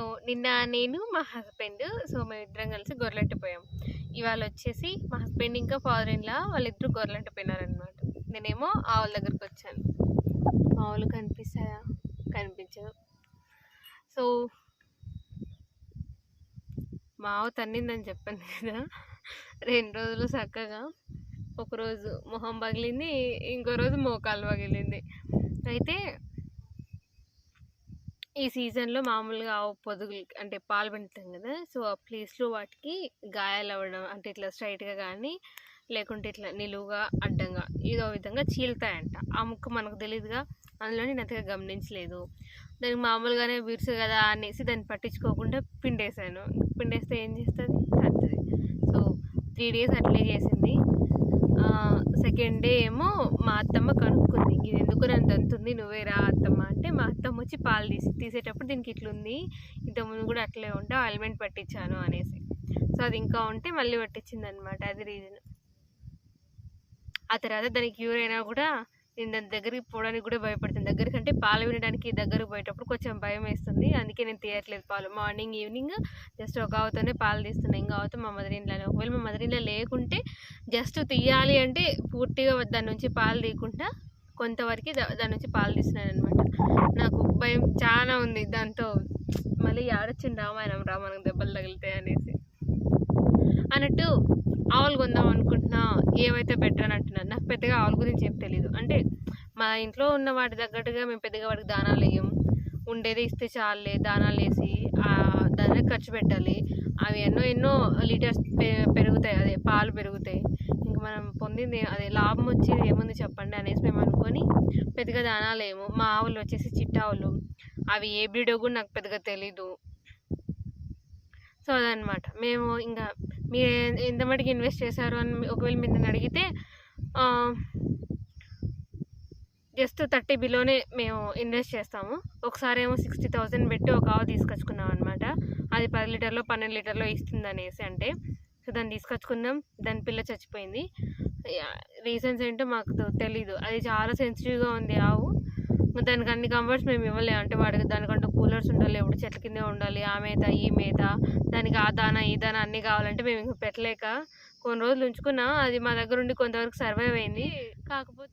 నిన్న నేను మా హస్బెండ్ సో మేమిద్దరం కలిసి గొర్రెంటిపోయాం ఇవాళ వచ్చేసి మా హస్బెండ్ ఇంకా ఫాదర్ ఇన్లా వాళ్ళిద్దరు గొర్రెంటిపోయినారనమాట నేనేమో ఆవుల దగ్గరకు వచ్చాను. ఆవులు కనిపిస్తాయా? కనిపించవు. సో మా ఆవు తన్నిందని చెప్పాను కదా రెండు రోజులు చక్కగా ఒకరోజు మొహం పగిలింది ఇంకో రోజు మోకాలు పగిలింది. అయితే ఈ సీజన్లో మామూలుగా ఆవు పొదుగులు అంటే పాలు పిండుతాం కదా! సో ఆ ప్లేస్లో వాటికి గాయాలు అవ్వడం అంటే ఇట్లా స్ట్రైట్గా కానీ లేకుంటే ఇట్లా నిలువుగా అడ్డంగా ఏదో విధంగా చీలుతాయంట. ఆ ముక్క మనకు తెలియదుగా అందులో నేను అంతగా గమనించలేదు. దానికి మామూలుగానే విరుసు కదా అనేసి దాన్ని పట్టించుకోకుండా పిండేశాను. పిండేస్తే ఏం చేస్తుంది? తంతుంది సో త్రీ డేస్ అట్లే చేసింది. సెకండ్ డే ఏమో మా అత్తమ్మ కనుక్కుంది. ఇది ఎందుకు నన్ను దంతుంది నువ్వే రా అత్తమ్మ. అంటే మా అత్తమ్మ వచ్చి పాలు తీసి తీసేటప్పుడు దీనికి ఇట్లుంది. ఇంతకుముందు కూడా అట్లే ఉంటే ఆయిల్మెంట్ పట్టించాను అనేసి. సో అది ఇంకా ఉంటే మళ్ళీ పట్టించింది అనమాట అది రీజన్. ఆ తర్వాత దానికి క్యూర్ అయినా కూడా నేను దాని దగ్గరికి పోవడానికి కూడా భయపడుతుంది. దగ్గరికి అంటే పాలు వినడానికి దగ్గరకు పోయేటప్పుడు కొంచెం భయం వేస్తుంది అందుకే నేను తీయట్లేదు పాలు. మార్నింగ్ ఈవినింగ్ జస్ట్ ఒక ఆవుతోనే పాలు తీస్తున్నాను ఇంకా ఆవుతో మా మదర్ ఇంట్లోనే ఒకవేళ మా మదర్ ఇంట్లో లేకుంటే జస్ట్ తీయాలి అంటే పూర్తిగా దాని నుంచి పాలు తీయకుండా కొంతవరకు దా- దాని నుంచి పాలు తీస్తున్నాను అనమాట నాకు భయం చాలా ఉంది. దాంతో మళ్ళీ ఆడొచ్చింది రామాయణం. రామాయణం దెబ్బలు తగులుతాయి అనేసి. అన్నట్టు ఆవులు కొందాం అనుకుంటున్నా. ఏవైతే బెటర్ అని అంటున్నారు నాకు పెద్దగా ఆవుల గురించి ఏం తెలియదు అంటే మా ఇంట్లో ఉన్న వాటి తగ్గట్టుగా మేము పెద్దగా వాటికి దానాలు వేయం. ఉండేది ఇస్తే చాలే దానాలు వేసి ఆ దానికి ఖర్చు పెట్టాలి. అవి ఎన్నో ఎన్నో లీటర్స్ పె- పెరుగుతాయి. అదే పాలు పెరుగుతాయి. ఇంక మనం పొందింది అదే లాభం వచ్చేది ఏముంది చెప్పండి అనేసి మేము అనుకొని పెద్దగా దానాలు వేయము. మా ఆవులు వచ్చేసి చిట్టావులు అవి ఏ బ్రీడో కూడా నాకు పెద్దగా తెలీదు. సో అదనమాట మేము ఇంకా మీరు ఎంత మటుకు ఇన్వెస్ట్ చేశారు అని ఒకవేళ మీరు నేను అడిగితే జస్ట్ థర్టీ బిలోనే మేము ఇన్వెస్ట్ చేస్తాము. ఒకసారి ఏమో సిక్స్టీ థౌజండ్ పెట్టి ఒక ఆవు తీసుకొచ్చుకున్నాం అనమాట అది పది లీటర్లో పన్నెండు లీటర్లో ఇస్తుంది అనేసి అంటే సో దాన్ని తీసుకొచ్చుకున్నాం. దాని పిల్ల చచ్చిపోయింది. రీజన్స్ ఏంటో మాకు తెలీదు. అది చాలా సెన్సిటివ్గా ఉంది ఆవు. దానికి అన్ని కంఫర్ట్స్ మేము ఇవ్వలేము అంటే వాడికి దానికంటూ కూలర్స్ ఉండాలి ఎప్పుడు చెట్ల కిందే ఉండాలి ఆ మేత ఈ మేత దానికి ఆ దానా ఈ దానా అన్నీ కావాలంటే మేము ఇంకా పెట్టలేక కొన్ని రోజులు ఉంచుకున్నా అది మా దగ్గర ఉండి కొంతవరకు సర్వైవ్ అయింది. కాకపోతే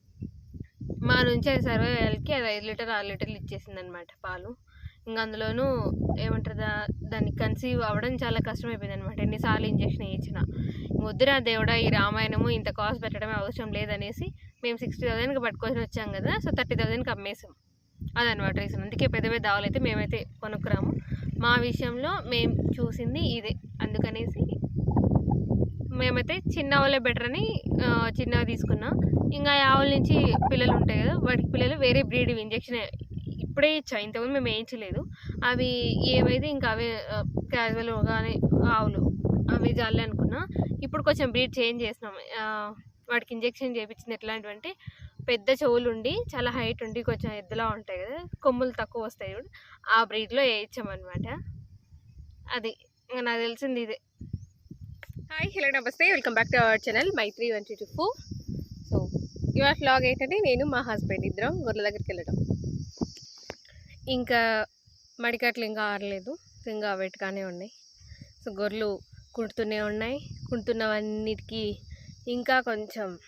మా నుంచి అది సర్వైవ్ అయ్యేకి అది ఐదు లీటర్ ఆరు లీటర్లు ఇచ్చేసింది అనమాట పాలు. ఇంకా అందులోనూ ఏమంటారు దా- దాన్ని కన్సీవ్ అవ్వడం చాలా కష్టమైపోయింది అనమాట ఎన్నిసార్లు ఇంజక్షన్ ఇచ్చిన వద్దురా దేవుడా ఈ రామాయణము ఇంత కాస్ట్ పెట్టడమే అవసరం లేదనేసి మేము సిక్స్టీ థౌసండ్కి పట్టుకొని వచ్చాం కదా సో థర్టీ థౌసండ్కి అమ్మేసాం అదనమాట రీజన్ అందుకే పెద్ద పెద్ద ఆవులు అయితే మేమైతే కొనుక్కురాము. మా విషయంలో మేము చూసింది ఇదే. అందుకనేసి మేమైతే చిన్న ఆవులే బెటర్ అని చిన్నవి తీసుకున్నాం. ఇంకా ఆవుల నుంచి పిల్లలు ఉంటాయి కదా వాటికి పిల్లలు వేరే బ్రీడ్ ఇంజెక్షన్ ఇప్పుడే ఇచ్చాం ఇంతకుముందు మేము వేయించలేదు. అవి ఏవైతే ఇంకా అవే క్యాజువల్ కానీ ఆవులు అవి జాలే అనుకున్నా. ఇప్పుడు కొంచెం బ్రీడ్ చేంజ్ చేసినాం. వాడికి ఇంజెక్షన్ చేయించింది ఎట్లాంటివంటే పెద్ద చెవులు ఉండి చాలా హైట్ ఉండి కొంచెం ఎద్దులా ఉంటాయి కదా కొమ్ములు తక్కువ వస్తాయి చూడు ఆ బ్రీడ్లో వేయించామన్నమాట. అది ఇంకా నాకు తెలిసింది ఇదే. హాయ్ హలో నమస్తే. Welcome back to our channel Maithri one two four. So ఇవాళ ఫ్లాగ్ ఏంటంటే నేను మా హస్బెండ్ ఇద్దరం గొర్రెల దగ్గరికి వెళ్ళడం. ఇంకా మడికట్లు ఇంకా ఆరలేదు ఇంకా వెట్టుగానే ఉన్నాయి. సో గొర్రెలు కుంటుతూనే ఉన్నాయి. కుంటున్నవన్నిటికీ ఇంకా కొంచెం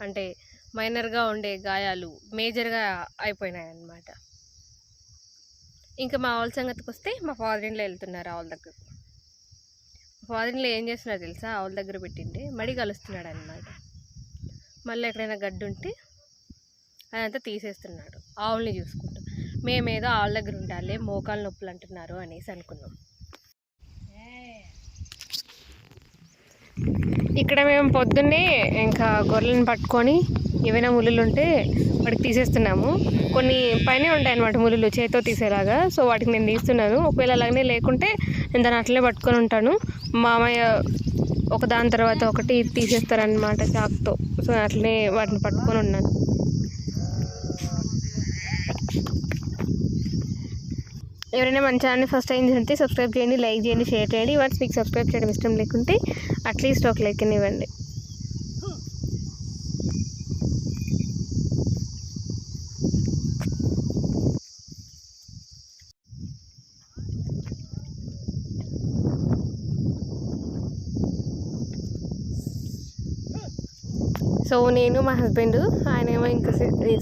అంటే మైనర్గా ఉండే గాయాలు మేజర్గా అయిపోయినాయి అన్నమాట ఇంకా మా ఆవుల సంగతికి వస్తే మా ఫాదర్ వెళ్తున్నారు ఆవుల దగ్గర. ఫాదర్ ఏం చేస్తున్నాడు తెలుసా? ఆవుల దగ్గర పెట్టింటే మడి కలుస్తున్నాడు అనమాట మళ్ళీ ఎక్కడైనా గడ్డి ఉంటే అదంతా తీసేస్తున్నాడు. ఆవుల్ని చూసుకుంటూ. మేమేదో ఆవుల దగ్గర ఉండాలి మోకాలు నొప్పులు అంటున్నారు అనేసి అనుకున్నాం. ఇక్కడ మేము పొద్దున్నే ఇంకా గొర్రెలను పట్టుకొని ఏవైనా ముళ్ళు ఉంటే వాటికి తీసేస్తున్నాము. కొన్ని పైన ఉంటాయి అనమాట ముళ్ళు చేతితో తీసేలాగా. సో వాటికి నేను తీస్తున్నాను. ఒకవేళ అలాగనే లేకుంటే నేను దాన్ని అట్లనే పట్టుకొని ఉంటాను. మామయ్య ఒక దాని తర్వాత ఒకటి తీసేస్తారనమాట చాక్తో. సో అట్లనే వాటిని పట్టుకొని ఉన్నాను. ఎవరైనా మన ఛానల్ని ఫస్ట్ టైం చూస్తే సబ్స్క్రైబ్ చేయండి లైక్ చేయండి షేర్ చేయండి. వాట్స్ మీకు సబ్స్క్రైబ్ చేయడం ఇష్టం లేకుంటే అట్లీస్ట్ ఒక లైక్ ఇవ్వండి. సో నేను మా హస్బెండ్ ఆయన ఏమో ఇంకా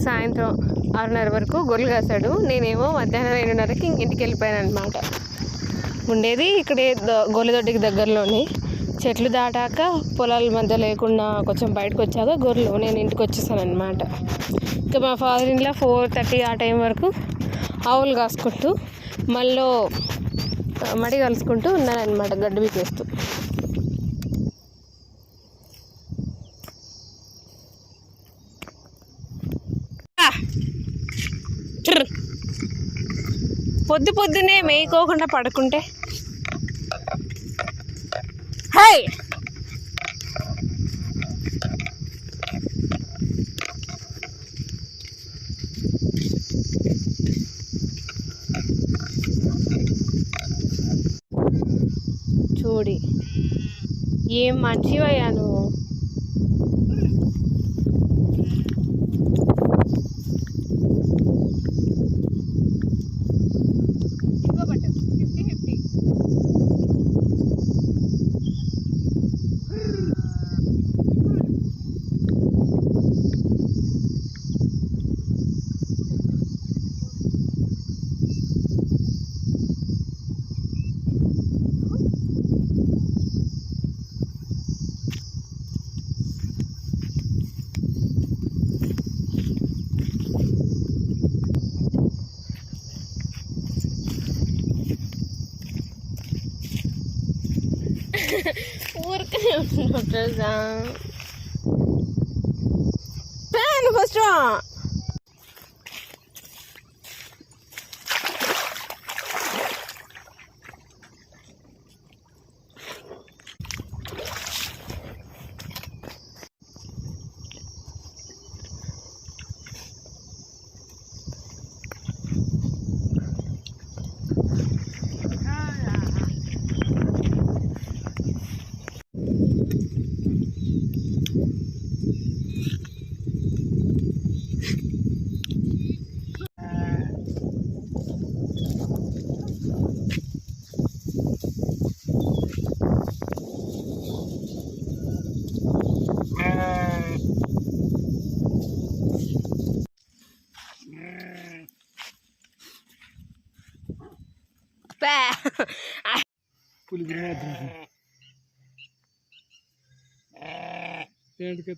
సాయంత్రం ఆరున్నర వరకు గొర్రెలు కాసాడు నేనేమో మధ్యాహ్నం రెండున్నరకి ఇంటికి వెళ్ళిపోయాను అనమాట ఉండేది ఇక్కడే గొల్లదొడ్డికి గొర్రెదొడ్డికి దగ్గరలోనే. చెట్లు దాటాక పొలాల మధ్య లేకుండా కొంచెం బయటకు వచ్చాక గొర్రెలు నేను ఇంటికి వచ్చేసాను అనమాట ఇంకా మా ఫాదర్ ఇంట్లో ఫోర్ థర్టీ ఆ టైం వరకు ఆవులు కాసుకుంటూ మళ్ళీ మడి కలుసుకుంటూ ఉన్నానన్నమాట గడ్డి పీకేస్తూ. పొద్దు పొద్దునే మేయికోకుండా పడుకుంటే? హై! చూడి. ఏం మంచివయ్యా ஊருக்கு நோட்டுதான் ஃபஸ்ட்டு ప్యాన్ ఫస్ట్ ప్యా పులిగిరి ఏంటికి